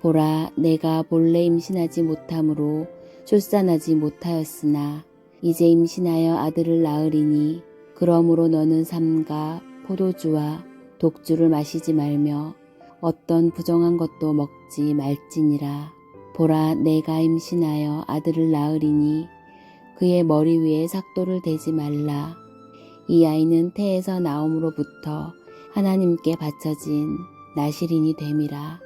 보라 내가 본래 임신하지 못하므로 출산하지 못하였으나 이제 임신하여 아들을 낳으리니 그러므로 너는 삼가 포도주와 독주를 마시지 말며 어떤 부정한 것도 먹지 말지니라. 보라 내가 임신하여 아들을 낳으리니 그의 머리 위에 삭도를 대지 말라. 이 아이는 태에서 나옴으로부터 하나님께 바쳐진 나시린이 됨이라.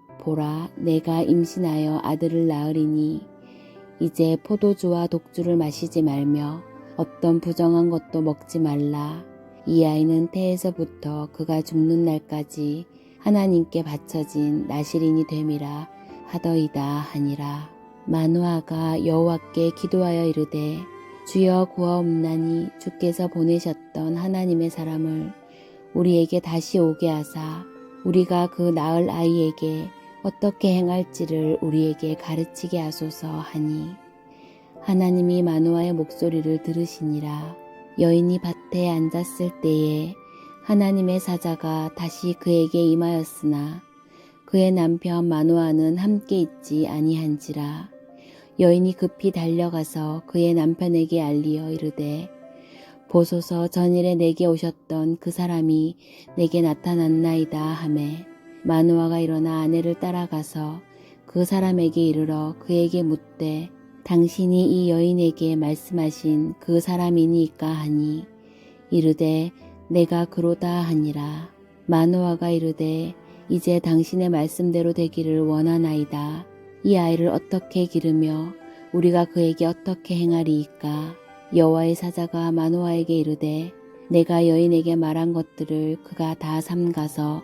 보라 내가 임신하여 아들을 낳으리니 이제 포도주와 독주를 마시지 말며 어떤 부정한 것도 먹지 말라. 이 아이는 태에서부터 그가 죽는 날까지 하나님께 바쳐진 나시린이 됨이라 하더이다 하니라. 마누아가 여호와께 기도하여 이르되 주여 구하옵나니 주께서 보내셨던 하나님의 사람을 우리에게 다시 오게 하사 우리가 그 낳을 아이에게 어떻게 행할지를 우리에게 가르치게 하소서 하니 하나님이 마누아의 목소리를 들으시니라. 여인이 밭에 앉았을 때에 하나님의 사자가 다시 그에게 임하였으나 그의 남편 마누아는 함께 있지 아니한지라. 여인이 급히 달려가서 그의 남편에게 알리어 이르되 보소서 전일에 내게 오셨던 그 사람이 내게 나타났나이다 하매 마누아가 일어나 아내를 따라가서 그 사람에게 이르러 그에게 묻되 당신이 이 여인에게 말씀하신 그 사람이니까 하니? 이르되 내가 그로다 하니라. 마누아가 이르되 이제 당신의 말씀대로 되기를 원하나이다. 이 아이를 어떻게 기르며 우리가 그에게 어떻게 행하리이까? 여호와의 사자가 마누아에게 이르되 내가 여인에게 말한 것들을 그가 다 삼가서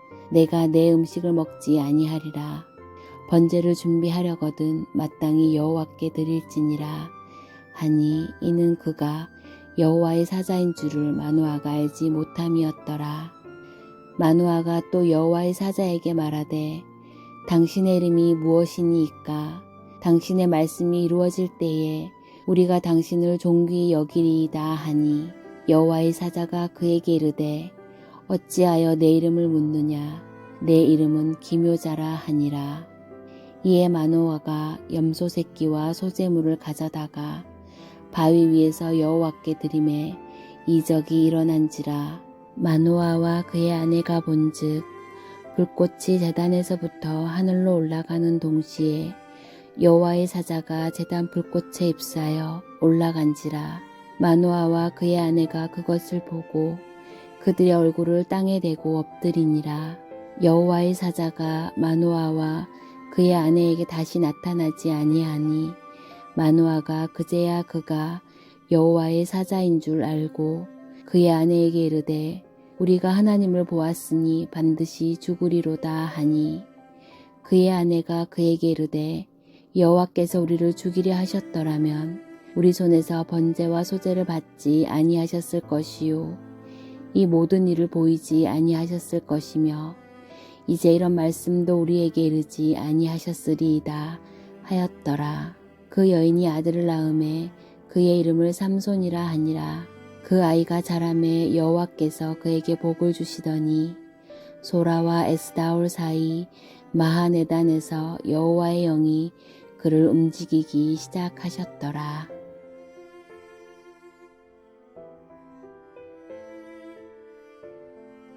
내가 내 음식을 먹지 아니하리라. 번제를 준비하려거든 마땅히 여호와께 드릴지니라. 하니 이는 그가 여호와의 사자인 줄을 마누아가 알지 못함이었더라. 마누아가 또 여호와의 사자에게 말하되 당신의 이름이 무엇이니이까? 당신의 말씀이 이루어질 때에 우리가 당신을 존귀히 여기리이다 하니 여호와의 사자가 그에게 이르되 어찌하여 내 이름을 묻느냐? 내 이름은 기묘자라 하니라. 이에 마노아가 염소 새끼와 소재물을 가져다가 바위 위에서 여호와께 드림에 이적이 일어난지라 마노아와 그의 아내가 본즉 불꽃이 재단에서부터 하늘로 올라가는 동시에 여호와의 사자가 재단 불꽃에 휩싸여 올라간지라 마노아와 그의 아내가 그것을 보고 그들의 얼굴을 땅에 대고 엎드리니라. 여호와의 사자가 마노아와 그의 아내에게 다시 나타나지 아니하니 마노아가 그제야 그가 여호와의 사자인 줄 알고 그의 아내에게 이르되 우리가 하나님을 보았으니 반드시 죽으리로다 하니. 그의 아내가 그에게 이르되 여호와께서 우리를 죽이려 하셨더라면 우리 손에서 번제와 소제를 받지 아니하셨을 것이요 이 모든 일을 보이지 아니하셨을 것이며 이제 이런 말씀도 우리에게 이르지 아니하셨으리이다 하였더라 그 여인이 아들을 낳음에 그의 이름을 삼손이라 하니라. 그 아이가 자라매 여호와께서 그에게 복을 주시더니 소라와 에스다올 사이 마하네단에서 여호와의 영이 그를 움직이기 시작하셨더라.